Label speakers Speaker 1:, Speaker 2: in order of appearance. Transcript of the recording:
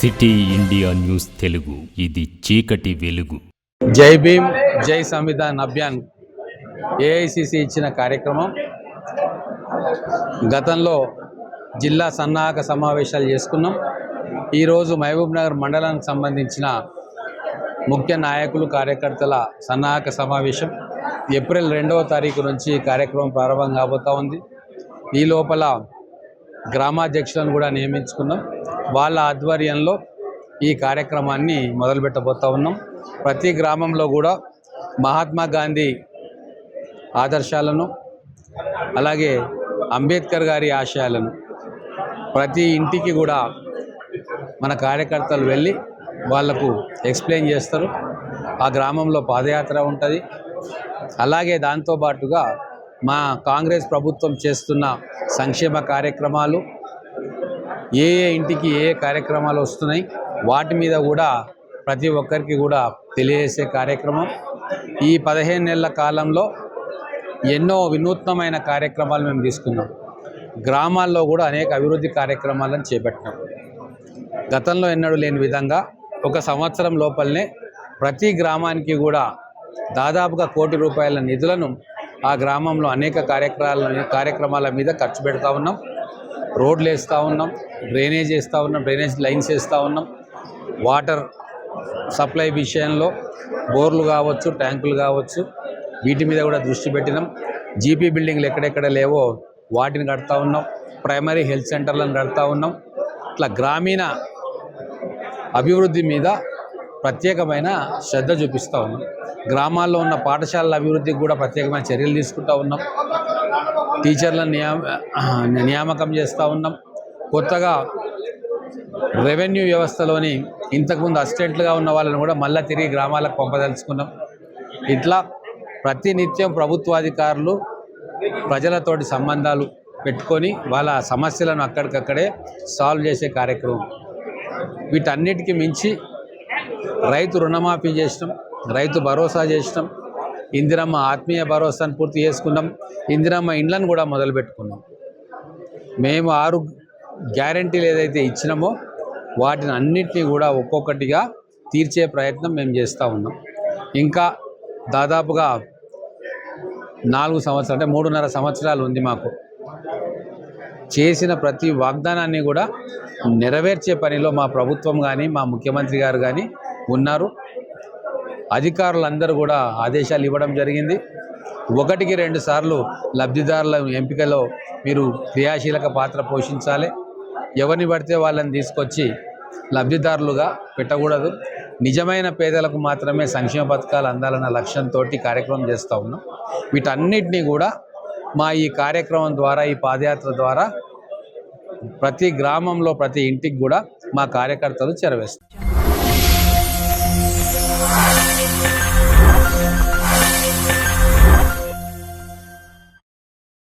Speaker 1: City India news Telugu. ఇది చీకటి వెలుగు.
Speaker 2: జై భీమ్ జై సంవిధాన్ అభియాన్. ఏఐసిసి ఇచ్చిన కార్యక్రమం. గతంలో జిల్లా సన్నాహక సమావేశాలు చేసుకున్నాం. ఈరోజు మహబూబ్ నగర్ మండలానికి సంబంధించిన ముఖ్య నాయకులు కార్యకర్తల సన్నాహక సమావేశం. ఏప్రిల్ రెండవ తారీఖు నుంచి కార్యక్రమం ప్రారంభం కాబోతా ఉంది. ఈ లోపల గ్రామాధ్యక్షులను కూడా నియమించుకున్నాం. వాళ్ళ ఆధ్వర్యంలో ఈ కార్యక్రమాన్ని మొదలుపెట్టబోతా ఉన్నాం. ప్రతి గ్రామంలో కూడా మహాత్మా గాంధీ ఆదర్శాలను అలాగే అంబేద్కర్ గారి ఆశయాలను ప్రతి ఇంటికి కూడా మన కార్యకర్తలు వెళ్ళి వాళ్ళకు ఎక్స్ప్లెయిన్ చేస్తారు. ఆ గ్రామంలో పాదయాత్ర ఉంటుంది. అలాగే దాంతోపాటుగా మా కాంగ్రెస్ ప్రభుత్వం చేస్తున్న సంక్షేమ కార్యక్రమాలు ఏ ఏ ఇంటికి ఏ ఏ కార్యక్రమాలు వస్తున్నాయి వాటి మీద కూడా ప్రతి ఒక్కరికి కూడా తెలియజేసే కార్యక్రమం. ఈ పదిహేను నెలల కాలంలో ఎన్నో వినూత్నమైన కార్యక్రమాలు మేము తీసుకున్నాం. గ్రామాల్లో కూడా అనేక అభివృద్ధి కార్యక్రమాలను చేపట్టినాం. గతంలో ఎన్నడూ లేని విధంగా ఒక సంవత్సరం లోపలనే ప్రతి గ్రామానికి కూడా దాదాపుగా కోటి రూపాయల నిధులను ఆ గ్రామంలో అనేక కార్యక్రమాల కార్యక్రమాల మీద ఖర్చు పెడతా ఉన్నాం. రోడ్లు వేస్తూ ఉన్నాం. డ్రైనేజ్ వేస్తూ ఉన్నాం. డ్రైనేజ్ లైన్స్ వేస్తూ ఉన్నాం. వాటర్ సప్లై విషయంలో బోర్లు కావచ్చు ట్యాంకులు కావచ్చు వీటి మీద కూడా దృష్టి పెట్టినాం. జీపీ బిల్డింగ్లు ఎక్కడెక్కడ లేవో వాటిని కడతా ఉన్నాం. ప్రైమరీ హెల్త్ సెంటర్లను కడతా ఉన్నాం. ఇట్లా గ్రామీణ అభివృద్ధి మీద ప్రత్యేకమైన శ్రద్ధ చూపిస్తూ ఉన్నాం. గ్రామాల్లో ఉన్న పాఠశాలల అభివృద్ధికి కూడా ప్రత్యేకమైన చర్యలు తీసుకుంటూ ఉన్నాం. టీచర్లను నియామ నియామకం చేస్తూ ఉన్నాం. కొత్తగా రెవెన్యూ వ్యవస్థలోని ఇంతకుముందు అసిస్టెంట్లుగా ఉన్న వాళ్ళని కూడా మళ్ళీ తిరిగి గ్రామాలకు పంపదలుచుకున్నాం. ఇట్లా ప్రతినిత్యం ప్రభుత్వాధికారులు ప్రజలతోటి సంబంధాలు పెట్టుకొని వాళ్ళ సమస్యలను అక్కడికక్కడే సాల్వ్ చేసే కార్యక్రమం. వీటన్నిటికీ మించి రైతు రుణమాఫీ చేసినాం రైతు భరోసా చేసినాం ఇందిరమ్మ ఆత్మీయ భరోసాను పూర్తి చేసుకున్నాం ఇందిరమ్మ ఇండ్లను కూడా మొదలు పెట్టుకున్నాం. మేము ఆరు గ్యారంటీలు ఏదైతే ఇచ్చినామో వాటిని అన్నింటినీ కూడా ఒక్కొక్కటిగా తీర్చే ప్రయత్నం మేము చేస్తూ ఉన్నాం. ఇంకా దాదాపుగా నాలుగు సంవత్సరాలు అంటే మూడున్నర సంవత్సరాలు ఉంది మాకు. చేసిన ప్రతి వాగ్దానాన్ని కూడా నెరవేర్చే పనిలో మా ప్రభుత్వం కానీ మా ముఖ్యమంత్రి గారు కానీ ఉన్నారు. అధికారులందరూ కూడా ఆదేశాలు ఇవ్వడం జరిగింది. ఒకటికి రెండు సార్లు లబ్ధిదారుల ఎంపికలో మీరు క్రియాశీలక పాత్ర పోషించాలి. ఎవరిని పడితే వాళ్ళని తీసుకొచ్చి లబ్ధిదారులుగా పెట్టకూడదు. నిజమైన పేదలకు మాత్రమే సంక్షేమ పథకాలు అందాలన్న లక్ష్యంతో కార్యక్రమం చేస్తూ ఉన్నాం. వీటన్నిటినీ కూడా మా ఈ కార్యక్రమం ద్వారా ఈ పాదయాత్ర ద్వారా ప్రతి గ్రామంలో ప్రతి ఇంటికి కూడా మా కార్యకర్తలు చేరవేస్తారు.